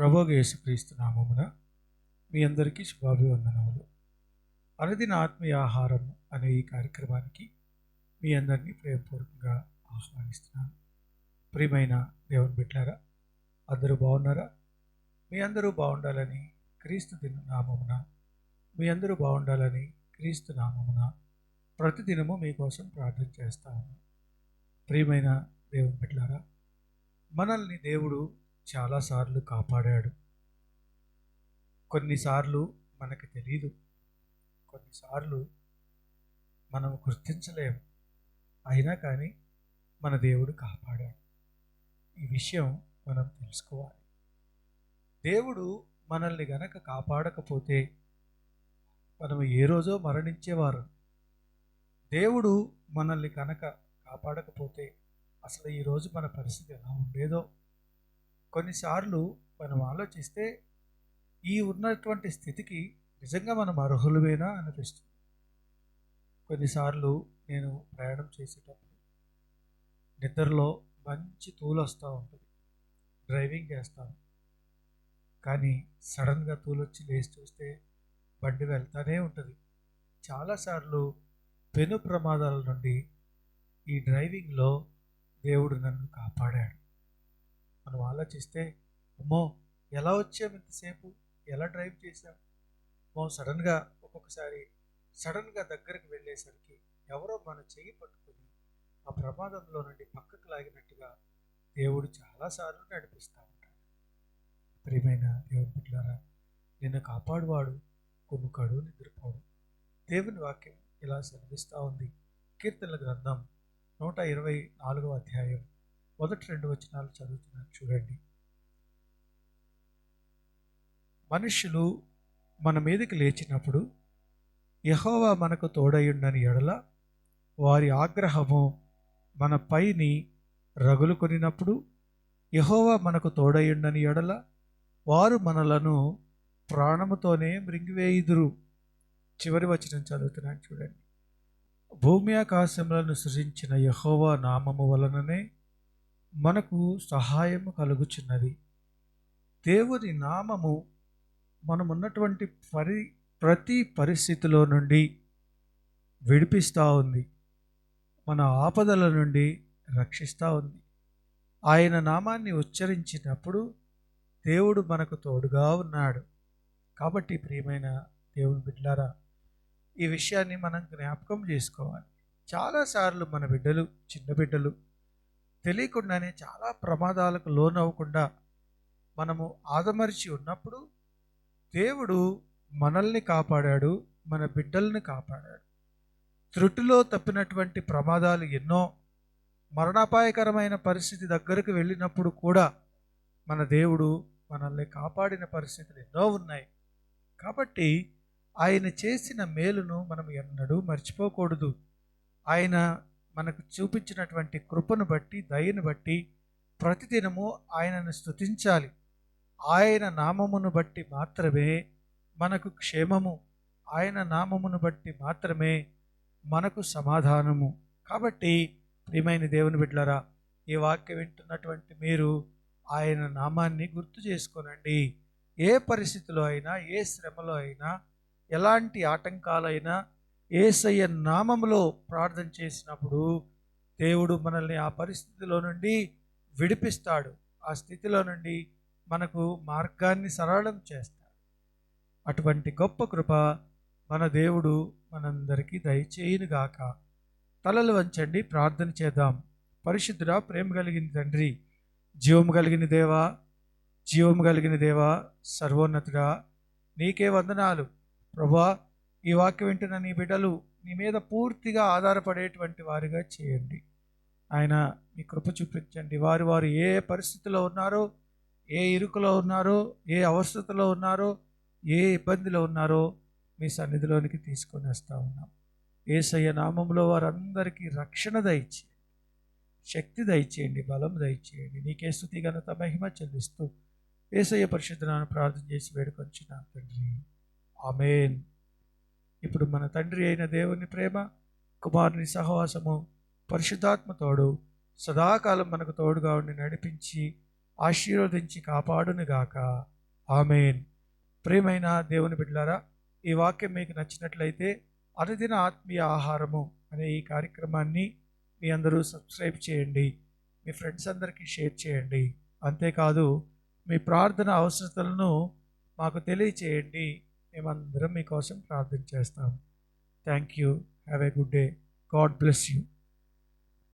ప్రభోగ యేసుక్రీస్తు నామమున మీ అందరికీ శుభాభివందనములు. అనుదిన ఆత్మీయ ఆహారం అనే ఈ కార్యక్రమానికి మీ అందరినీ ప్రేమపూర్వకంగా ఆహ్వానిస్తున్నాను. ప్రియమైన దేవుని బిడ్డారా అందరూ బాగున్నారా? మీ అందరూ బాగుండాలని క్రీస్తు దిన నామమున మీ అందరూ బాగుండాలని క్రీస్తు నామమున ప్రతిదినము మీకోసం ప్రార్థన చేస్తాను ప్రియమైన దేవుని బిడ్డారా మనల్ని దేవుడు చాలాసార్లు కాపాడాడు. కొన్నిసార్లు మనకు తెలియదు కొన్నిసార్లు మనం గుర్తించలేము అయినా కానీ మన దేవుడు కాపాడాడు. ఈ విషయం మనం తెలుసుకోవాలి. దేవుడు మనల్ని గనక కాపాడకపోతే మనం ఏ రోజో మరణించేవారు. దేవుడు మనల్ని కనుక కాపాడకపోతే అసలు ఈరోజు మన పరిస్థితి ఎలా ఉండేదో కొన్నిసార్లు మనం ఆలోచిస్తే ఈ ఉన్నటువంటి స్థితికి నిజంగా మనం అర్హులమేనా అనిపిస్తుంది. కొన్నిసార్లు నేను ప్రయాణం చేసేటప్పుడు నిద్రలో మంచి తూలు వస్తూ ఉంటుంది. డ్రైవింగ్ చేస్తాను కానీ సడన్గా తూలు వచ్చి లేచి చూస్తే బండి వెళ్తానే ఉంటుంది. చాలాసార్లు పెను ప్రమాదాల నుండి ఈ డ్రైవింగ్లో దేవుడు నన్ను కాపాడాడు. మనం ఆలోచిస్తే అమ్మో ఎలా వచ్చాం ఇంతసేపు? ఎలా డ్రైవ్ చేసాం అమ్మో సడన్గా ఒక్కొక్కసారి సడన్గా దగ్గరికి వెళ్ళేసరికి ఎవరో మన చెయ్యి పట్టుకుని ఆ ప్రమాదంలో నుండి పక్కకు లాగినట్టుగా దేవుడు చాలాసార్లు నడిపిస్తూ ఉంటాడు. ప్రియమైన దేవుడి బిడ్డలారా నిన్ను కాపాడువాడు కొన్ని కడువు నిద్రపోడు. దేవుని వాక్యం ఇలా సెలవిస్తూ ఉంది. కీర్తనల గ్రంథం నూట ఇరవై నాలుగవ అధ్యాయం. మొదటి రెండు వచనాలు చదువుతున్నాను చూడండి. మనుషులు మన మీదకి లేచినప్పుడు యహోవా మనకు తోడయుండని ఎడల వారి ఆగ్రహము మన పైని రగులు కొనినప్పుడు యహోవా మనకు తోడయుండని ఎడల వారు మనలను ప్రాణముతోనే మృంగివేయుదురు. చివరి వచనం చదువుతున్నాను చూడండి. భూమి ఆకాశములను సృజించిన యహోవా నామము వలననే మనకు సహాయము కలుగుచున్నది. దేవుని నామము మనమున్నటువంటి పరి ప్రతి పరిస్థితిలో నుండి విడిపిస్తూ ఉంది. మన ఆపదల నుండి రక్షిస్తూ ఉంది. ఆయన నామాన్ని ఉచ్చరించినప్పుడు దేవుడు మనకు తోడుగా ఉన్నాడు. కాబట్టి ప్రియమైన దేవుని బిడ్డలారా ఈ విషయాన్ని మనం జ్ఞాపకం చేసుకోవాలి. చాలాసార్లు మన బిడ్డలు చిన్న బిడ్డలు తెలియకుండానే చాలా ప్రమాదాలకు లోనవ్వకుండా మనము ఆదమరిచి ఉన్నప్పుడు దేవుడు మనల్ని కాపాడాడు మన బిడ్డల్ని కాపాడాడు. త్రుటిలో తప్పినటువంటి ప్రమాదాలు ఎన్నో మరణాపాయకరమైన పరిస్థితి దగ్గరకు వెళ్ళినప్పుడు కూడా మన దేవుడు మనల్ని కాపాడిన పరిస్థితులు ఎన్నో ఉన్నాయి. కాబట్టి ఆయన చేసిన మేలును మనం ఎన్నడూ మర్చిపోకూడదు. ఆయన మనకు చూపించినటువంటి కృపను బట్టి దయను బట్టి ప్రతిదినము ఆయనను స్తుతించాలి. ఆయన నామమును బట్టి మాత్రమే మనకు క్షేమము. ఆయన నామమును బట్టి మాత్రమే మనకు సమాధానము. కాబట్టి ప్రియమైన దేవుని బిడ్డలరా ఈ వాక్యం వింటున్నటువంటి మీరు ఆయన నామాన్ని గుర్తు చేసుకోనండి. ఏ పరిస్థితిలో అయినా ఏ శ్రమలో అయినా ఎలాంటి ఆటంకాలైనా ఏసయ్య నామంలో ప్రార్థన చేసినప్పుడు దేవుడు మనల్ని ఆ పరిస్థితిలో నుండి విడిపిస్తాడు. ఆ స్థితిలో నుండి మనకు మార్గాన్ని సరళం చేస్తాడు. అటువంటి గొప్ప కృప మన దేవుడు మనందరికీ దయచేయునుగాక తలలు వంచండి ప్రార్థన చేద్దాం. పరిశుద్ధుడా ప్రేమ కలిగిన తండ్రి జీవము కలిగిన దేవా జీవము కలిగిన దేవా సర్వోన్నతుడా నీకే వందనాలు. ప్రభా ఈ వాక్యం వింటున్న నీ బిడ్డలు నీ మీద పూర్తిగా ఆధారపడేటువంటి వారిగా చేయండి. ఆయన మీ కృప చూపించండి. వారు వారు ఏ పరిస్థితిలో ఉన్నారో ఏ ఇరుకులో ఉన్నారో ఏ అవసరతలో ఉన్నారో ఏ ఇబ్బందిలో ఉన్నారో మీ సన్నిధిలోనికి తీసుకొని వస్తూ ఉన్నాం. ఏసయ్య నామంలో వారందరికీ రక్షణ దయచేయండి. శక్తి దయచేయండి. బలం దయచేయండి. నీకే స్థుతి ఘనత మహిమ చెల్లిస్తూ ఏసయ్య పరిశుద్ధనాన్ని ప్రార్థన చేసి వేడుకొచ్చిన తండ్రి. ఆమెన్. ఇప్పుడు మన తండ్రి అయిన దేవుని ప్రేమ కుమారుని సహవాసము పరిశుద్ధాత్మ తోడు సదాకాలం మనకు తోడుగా ఉండి నడిపించి ఆశీర్వదించి కాపాడునుగాక. ఆమెన్. ప్రియమైన దేవుని బిడ్డలారా ఈ వాక్యం మీకు నచ్చినట్లయితే అనుదిన ఆత్మీయ ఆహారము అనే ఈ కార్యక్రమాన్ని మీ అందరూ సబ్స్క్రైబ్ చేయండి. మీ ఫ్రెండ్స్ అందరికీ షేర్ చేయండి. అంతేకాదు మీ ప్రార్థన అవసరతలను మాకు తెలియచేయండి. మేమందరం మీకోసం ప్రార్థన చేస్తాం. Thank you have a good day God bless you